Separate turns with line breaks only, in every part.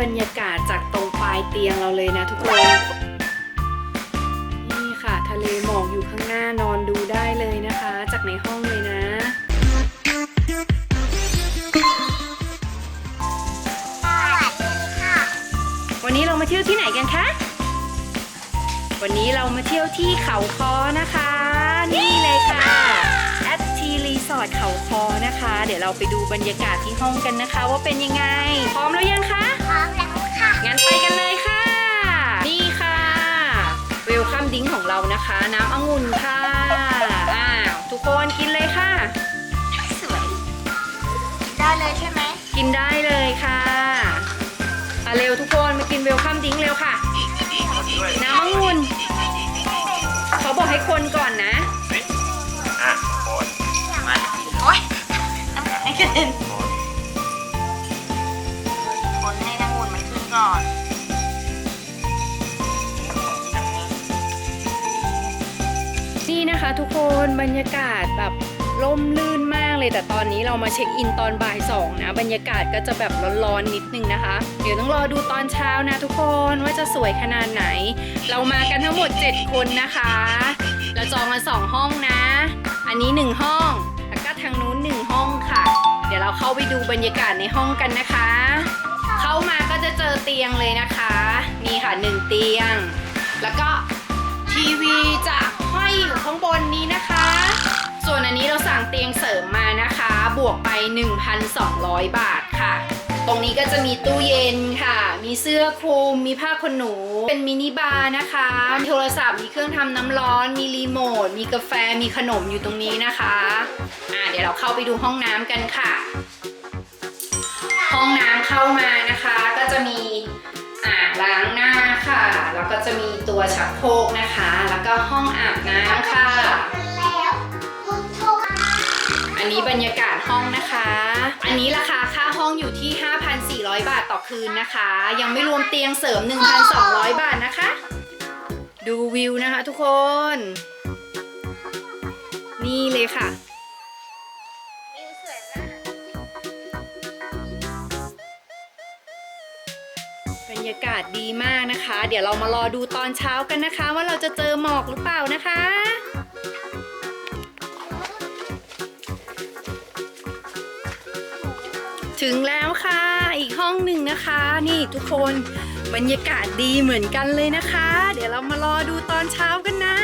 บรรยากาศจากตรงปลายเตียงเราเลยนะทุกคน นี่ค่ะ ทะเลหมอกอยู่ข้างหน้านอนดูได้เลยนะคะ จากในห้องเลยนะวันนี้เรามาเที่ยวที่ไหนกันคะ วันนี้เรามาเที่ยวที่เขาคอนะคะ นี่เลยค่ะ สอร์ทเขาคอนะคะ เดี๋ยวเราไปดูบรรยากาศที่ห้องกันนะคะ ว่าเป็นยังไง พร้อมแล้วยังคะ
พร้อมแล้วค่ะ
งั้นไปกันเลยค่ะ นี่ค่ะเวลคัมดิ้งของเรานะคะ น้ำองุ่นค่ะอ้าวทุกคนกินเลยค่ะ
สวย ได้เลยใช่ไหม
กินได้เลยค่ะอะเร็วทุกคนมากินเวลคัมดิ้งเร็วค่ะ น้ำองุ่นเขาบอกให้คนก่อนนะ
อะ
กระเด็นคนให้น้ำมูลมันขึ้นก่อน
นี่นะคะทุกคนบรรยากาศแบบร่มรื่นมากเลยแต่ตอนนี้เรามาเช็คอินตอนบ่ายสองนะ บรรยากาศก็จะแบบร้อนๆนิดนึงนะคะ เดี๋ยวต้องรอดูตอนเช้านะทุกคนว่าจะสวยขนาดไหน เรามากันทั้งหมด 7 คนนะคะ เราจองมาสองห้องนะ อันนี้ 1 ห้อง เราเข้าไปดูบรรยากาศในห้องกันนะคะ เข้ามาก็จะเจอเตียงเลยนะคะนี่ค่ะหนึ่งเตียง แล้วก็ทีวีจะห้อยอยู่ข้างบนนี้นะคะ ส่วนอันนี้เราสั่งเตียงเสริมมานะคะ บวกไป 1,200 บาทค่ะ รงนี้ก็จะมีตู้เย็นค่ะ มีเสื้อคลุม มีผ้าขนหนู เป็นมินิบาร์นะคะ มีโทรศัพท์ มีเครื่องทำน้ำร้อน มีรีโมท มีกาแฟ มีขนมอยู่ตรงนี้นะคะ อ่าเดี๋ยวเราเข้าไปดูห้องน้ำกันค่ะ ห้องน้ำเข้ามานะคะ ก็จะมีอ่างล้างหน้าค่ะ แล้วก็จะมีตัวชักโครกนะคะ แล้วก็ห้องอาบน้ำค่ะ นี้บรรยากาศห้องนะคะ อันนี้ราคาค่าห้องอยู่ที่ 5,400 บาทต่อคืนนะคะ ยังไม่รวมเตียงเสริม 1,200 บาทนะคะ ดูวิวนะคะทุกคน นี่เลยค่ะบรรยากาศดีมากนะคะ เดี๋ยวเรามารอดูตอนเช้ากันนะคะ ว่าเราจะเจอหมอกหรือเปล่านะคะ ถึงแล้วค่ะ อีกห้องหนึ่งนะคะ นี่ทุกคนบรรยากาศดีเหมือนกันเลยนะคะ เดี๋ยวเรามารอดูตอนเช้ากันนะ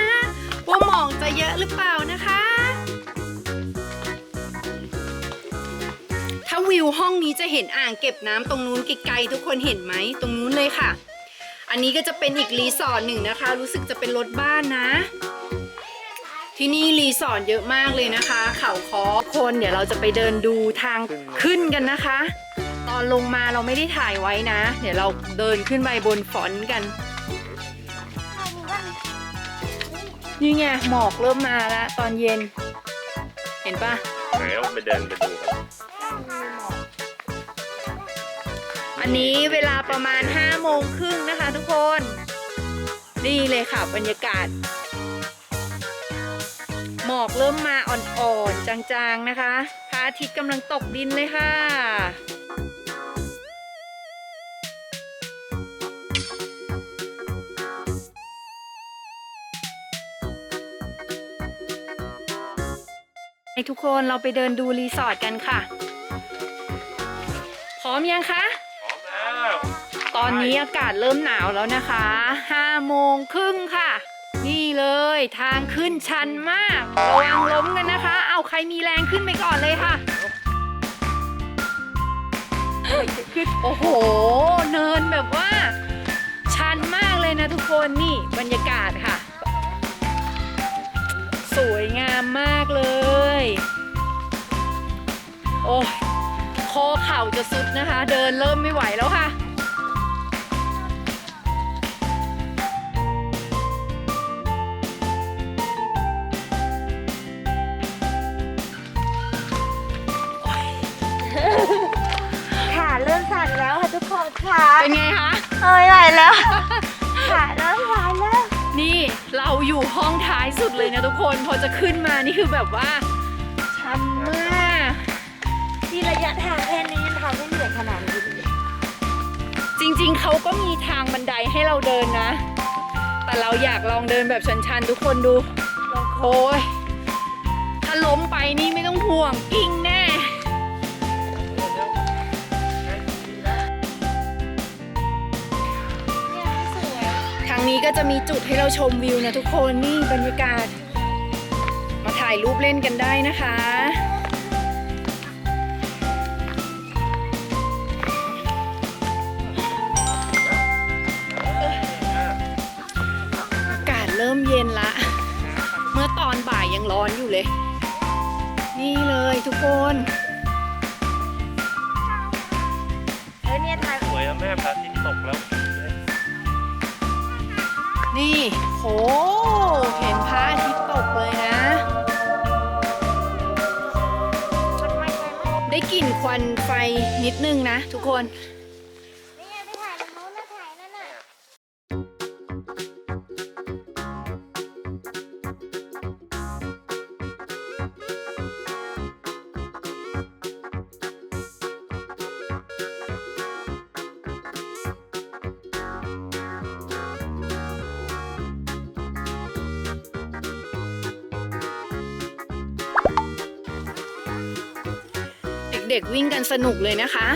ว่าหมอกจะเยอะหรือเปล่านะคะ ถ้าวิวห้องนี้จะเห็นอ่างเก็บน้ำตรงนู้นไกลๆทุกคนเห็นไหมตรงนู้นเลยค่ะ อันนี้ก็จะเป็นอีกรีสอร์ทหนึ่งนะคะ รู้สึกจะเป็นรถบ้านนะ ที่นี่รีสอร์ทเยอะมากเลยนะคะ เขาคอคนเดี๋ยวเราจะไปเดินดูทางขึ้นกันนะคะ ตอนลงมาเราไม่ได้ถ่ายไว้นะ เดี๋ยวเราเดินขึ้นไปบนฟอนต์กัน นี่ไงหมอกเริ่มมาแล้วตอนเย็น เห็นปะ
ไหนเราไปเดินไปดูกัน
อันนี้เวลาประมาณ5โมงครึ่งนะคะทุกคน นี่เลยค่ะบรรยากาศ หมอกเริ่มมาอ่อนๆ จางๆนะคะพระอาทิตย์กำลังตกดินเลยค่ะ ให้ทุกคนเราไปเดินดูรีสอร์ทกันค่ะ พร้อมยังคะ
พร้อมแล้ว
ตอนนี้อากาศเริ่มหนาวแล้วนะคะ5โมงครึ่งค่ะนี่ เลย ทางขึ้นชันมากระวังล้มกันนะคะ เอาใครมีแรงขึ้นไปก่อนเลยค่ะขึ้นโอ้โห เนินแบบว่า ชันมากเลยนะทุกคนนี่บรรยากาศค่ะ สวยงามมากเลย โอ้ยคอเข่าจะสุดนะคะ เดินเริ่มไม่ไหวแล้วค่ะ
ค่ะทุกคนค่ะ
เป็นไงคะ
เอ้ยไหวแล้ว ขาเริ่มสั่นแล้ว
นี่เราอยู่ห้องท้ายสุดเลยนะทุกคน พอจะขึ้นมานี่คือแบบว่าชันมาก
ที่ระยะทางแค่นี้ยังทำให้เหนื่อยขนาดนี้เลย
จจริงๆ เขาก็มีทางบันไดให้เราเดินนะ แต่เราอยากลองเดินแบบชันๆ ทุกคนดู โอ้ยถ้าล้มไปนี่ไม่ต้องห่วงกิ้ง งนี้ก็จะมีจุดให้เราชมวิวนะทุกคนนี่บรรยากาศ มาถ่ายรูปเล่นกันได้นะคะ อากาศเริ่มเย็นละ เมื่อตอนบ่ายยังร้อนอยู่เลย นี่เลยทุกคน
เออเนี่ยถ่าย
สวยอะแม่พระอาทิตย์ตกแล้ว
นี่โหเห็นพระอาทิตย์ตกเลยนะ
ได้
กลิ่นควันไฟนิดนึงนะทุกคน ด็กๆวิ่งกันสนุกเลยนะคะ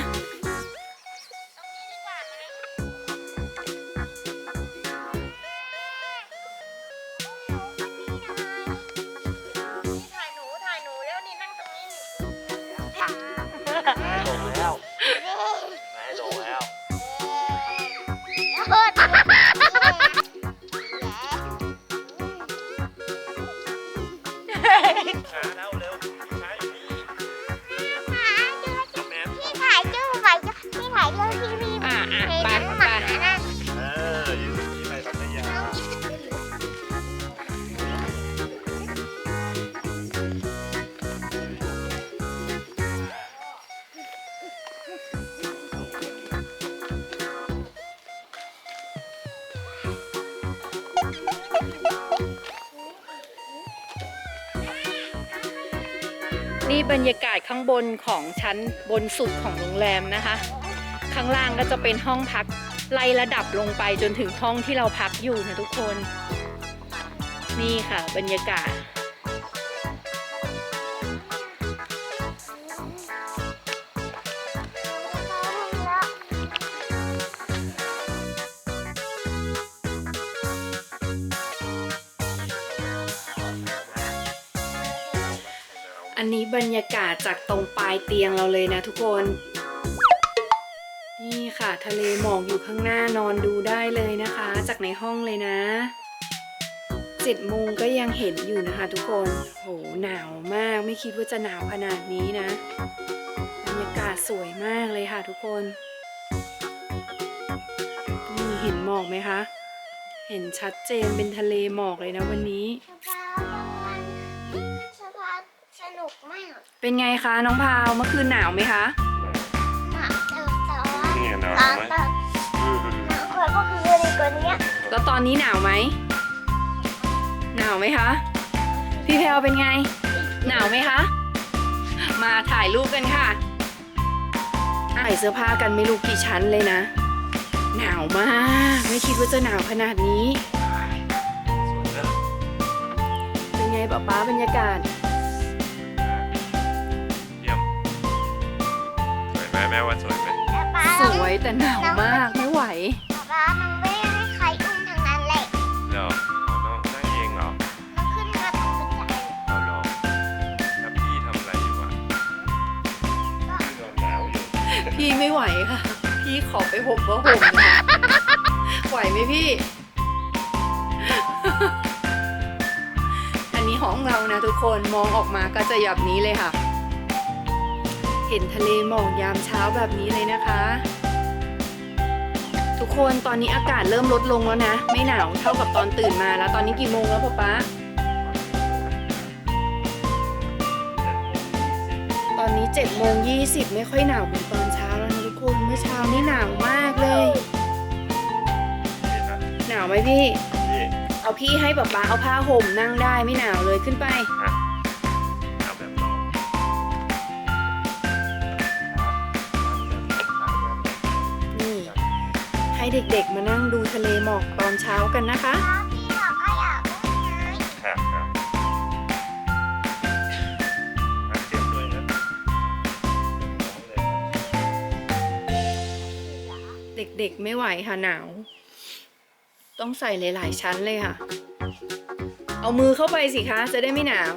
นี่
บรรยากาศข้างบนของชั้นบนสุดของโรงแรมนะคะ ข้างล่างก็จะเป็นห้องพักไล่ระดับลงไปจนถึงห้องที่เราพักอยู่นะทุกคน นี่ค่ะ บรรยากาศ อันนี้บรรยากาศจากตรงปลายเตียงเราเลยนะทุกคน นี่ค่ะ ทะเลหมอกอยู่ข้างหน้านอนดูได้เลยนะคะ จากในห้องเลยนะเจ็ดโมงก็ยังเห็นอยู่นะคะทุกคนโหหนาวมากไม่คิดว่าจะหนาวขนาดนี้นะบรรยากาศสวยมากเลยค่ะทุกคนนี่เห็นหมอกไหมคะ เห็นชัดเจนเป็นทะเลหมอกเลยนะวันนี้ เป็นไงคะน้องพาวเมื่อคืนหนาวไหมคะ
หนักเติมแต่ว่า
นี่นอน
ตอน
ไหม
ตอน
อืม
หนักกว่าก็คือในกว่านี้
แล้วตอนนี้หนาวไหมหนาวไหมคะ พี่แพลวเป็นไง หนาวไหมคะ มาถ่ายรูปกันค่ะใส่เสื้อผ้ากันไม่รู้กี่ชั้นเลยนะ หนาวมาก ไม่คิดว่าจะหนาวขนาดนี้
สวยนะ
เป็นไงป๊าป๊าบรรยากาศ
มแม่ว่าสวยไหม
แต่ป้า
สวยแต่หนาวมากไม่ไหว
ป้ามันไม่ให้ใครอุ้มทางนั้นเลย
เหรออ๋อน้องนั่งเองเหรอ
มันขึ้นมาตรงบันได
เอาเหรอแล้วพี่ทำอะไรอยู่อะพี่นอนหนาวอยู่
พี่ไม่ไหวค่ะ พี่ขอไปห่มผ้าห่มนะไหวไหมพี่ อันนี้ห้องเรานะทุกคนมองออกมาก็จะแบบนี้เลยค่ะ เห็นทะเลหมอกยามเช้าแบบนี้เลยนะคะ ทุกคนตอนนี้อากาศเริ่มลดลงแล้วนะ ไม่หนาวเท่ากับตอนตื่นมาแล้วตอนนี้กี่โมงแล้วป๊าป๊าตอนนี้7จ็ดโมงยีไม่ค่อยหนาวเหมือนตอนเช้าแล้วนะทุกคนเมื่อเช้านี่หนาวมากเลย
นี่นะ
หนาวไหมพี่
พี่
เอาพี่ให้ป๊าป๊าเอาผ้าห่มนั่งได้ไม่หนาวเลยขึ้นไป
เด็
กๆ มานั่งดูทะเลหมอกตอนเช้ากันนะคะ
เราก็อยากเล่นไง
ครับครับอะเก็บด้วยนะน้องเลย
เด็กๆไม่ไหวค่ะหนาว ต้องใส่หลายๆชั้นเลยค่ะ เอามือเข้าไปสิคะ จะได้ไม่หนาว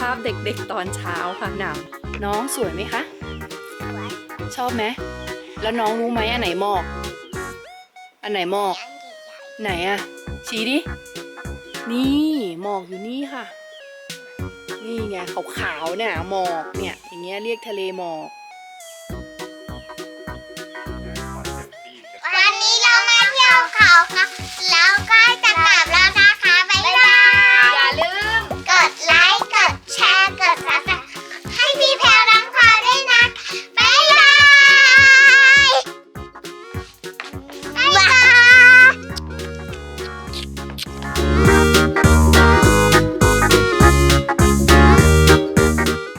ภาพเด็กๆตอนเช้าค่ะหนาวน้องสวยไหมคะ ชอบไหม แล้วน้องรู้ไหมอันไหนหมอก อันไหนหมอก
อันใหญ่
ไหนอะชี้ดิ นี่หมอกอยู่นี่ค่ะ นี่ไงขาวๆเนี่ยหมอกเนี่ย อย่างเงี้ยเรียกทะเลหมอก
ขอเซลฟี่กัน
ๆวันนี้เรามาเที่ยวเขาค่ะแล้วก็